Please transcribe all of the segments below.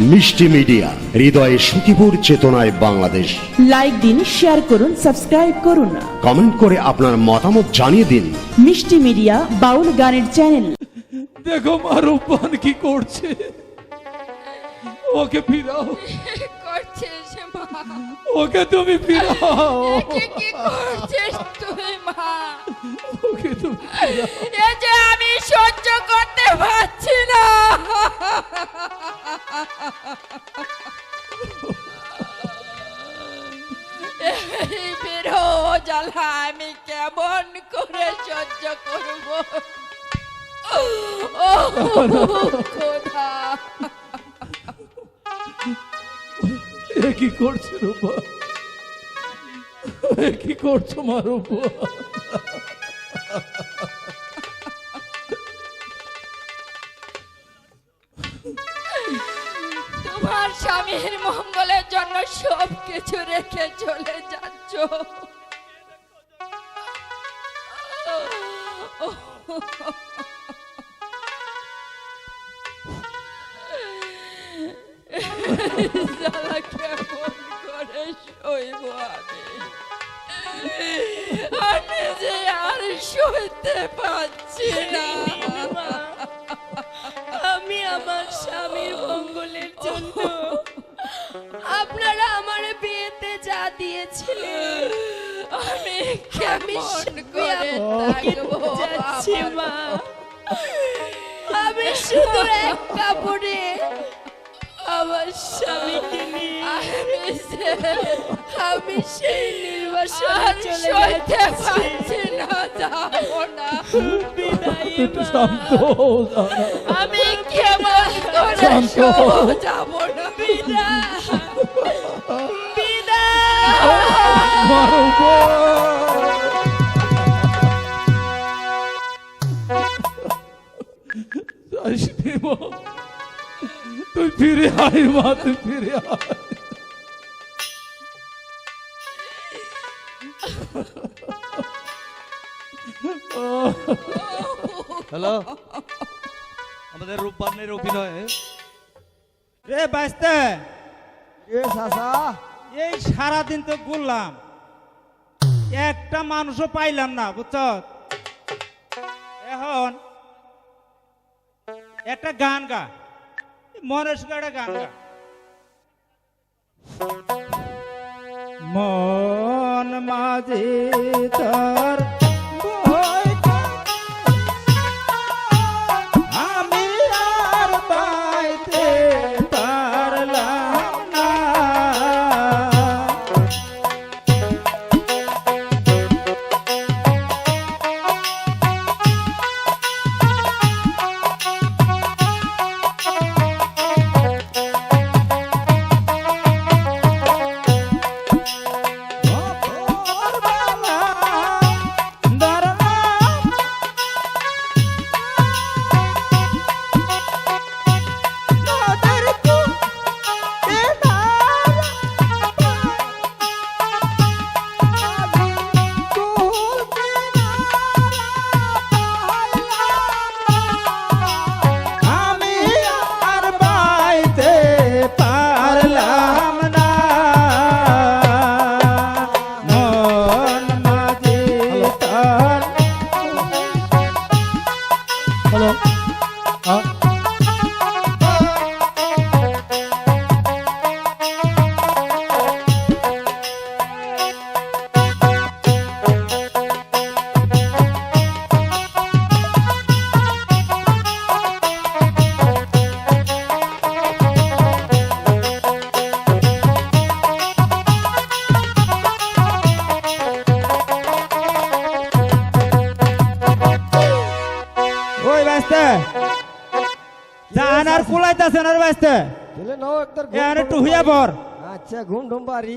মিষ্টি মিডিয়া হৃদয়ে সুখীপুর চেতনায় বাংলাদেশ। লাইক দিন শেয়ার করুন সাবস্ক্রাইব করুন কমেন্ট করে আপনার মতামত জানিয়ে দিন। মিষ্টি মিডিয়া বাউল গানের চ্যানেল দেখো মা রূপবান কি করছে। ওকে ফিরাও। করছিস মা। ওকে তুমি ফিরাও। কি কি করছিস তুই মা? ওকে তুমি ফিরাও। এ যে আমি সহ্য করতে পারছি না। জ্বালা আমি কেমন করে সহ্য করব? ও খোদা। কি করছে রূপা? কি করছ মা রূপা? তোমার স্বামীর মঙ্গলের জন্য সব কিছু রেখে চলে যাচ্ছ। জ্বালা কেমন করে সইব আমি আমি যে আর সইতে পারছি না আমি আমার স্বামীর মঙ্গলের জন্য। আপনারা আমার বিয়েতে যা দিয়েছিলেন। আমি কেমন করে থাকব মা আমি শুধু এক কাপড়ে আমার স্বামীকে নিয়ে আমি সেই নির্বাসনে সইতে পারছি না যাব না? আমি কেমন করে যাব না বিদায়। তুই ফিরে আয় মা তুই ফিরে আয় হ্যালো আমাদের রূপবানের অভিনয়ে। রে বাইস্তে। এ চাচা এই সারাদিন তো ঘুরলাম। একটা মানুষও পাইলাম না, বুঝছ? এখন একটা গান গা। মনের সুখে একটা গান গা। মন মাঝে তোর আর কুলাইতাছেন আর ঘুম এখানে একটু হইয়া পর। আচ্ছা ঘুম ঢুম পারি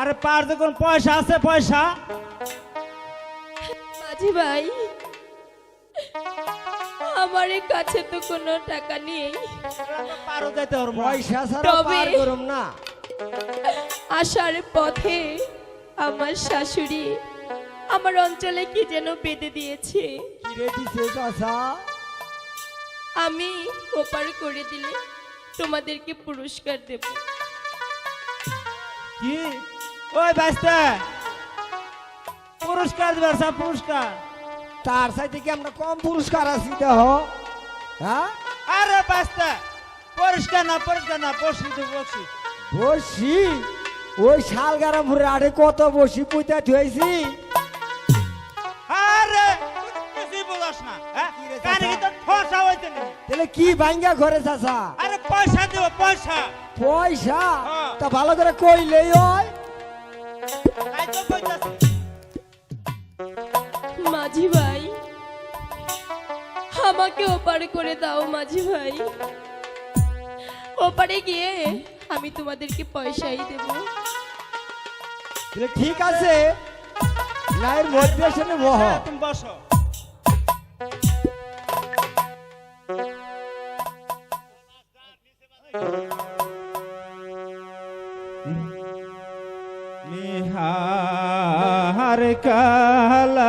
আরে পার দেখুন পয়সা আছে পয়সা। মাঝি ভাই আমার কাছে তো কোনো টাকা নেই। পারও যেতে না। পয়সা ছাড়া পার করুম না। আসার পথে আমার শাশুড়ি আমার অঞ্চলে কি যেন বেঁধে দিয়েছে। আমি ওপার করে দিলে তোমাদেরকে পুরস্কার দেব। কি? ওই বাইস্তা পুরস্কার দিবার সব পুরস্কার। তার সাইডে কি আমরা কম পুরস্কার আছি দেহ হ্যাঁ? আরে বাইস্তা পুরস্কার না পুরস্কার না বসি তো বসি। বসি? ওই শাল গারাম ভরে আড়ে কত বসি পুঁতে ধুয়েছি আরে তুই বলাস না হ্যাঁ? কি কানে কি তোর ঠসা হইতে নেই তাহলে কি ভাঙ্গা ঘরে চাচা? আরে পয়সা দেব পয়সা। পয়সা? হ্যাঁ। তা ভালো করে কইলেই হয়। তাই তো কইতাছি। মাঝি ভাই আমাকে ওপারে করে দাও মাঝি ভাই। ওপারে গিয়ে আমি তোমাদেরকে পয়সাই দেব। ঠিক আছে নাইর মধ্যে বহ। হ্যাঁ, তুমি বসো। God.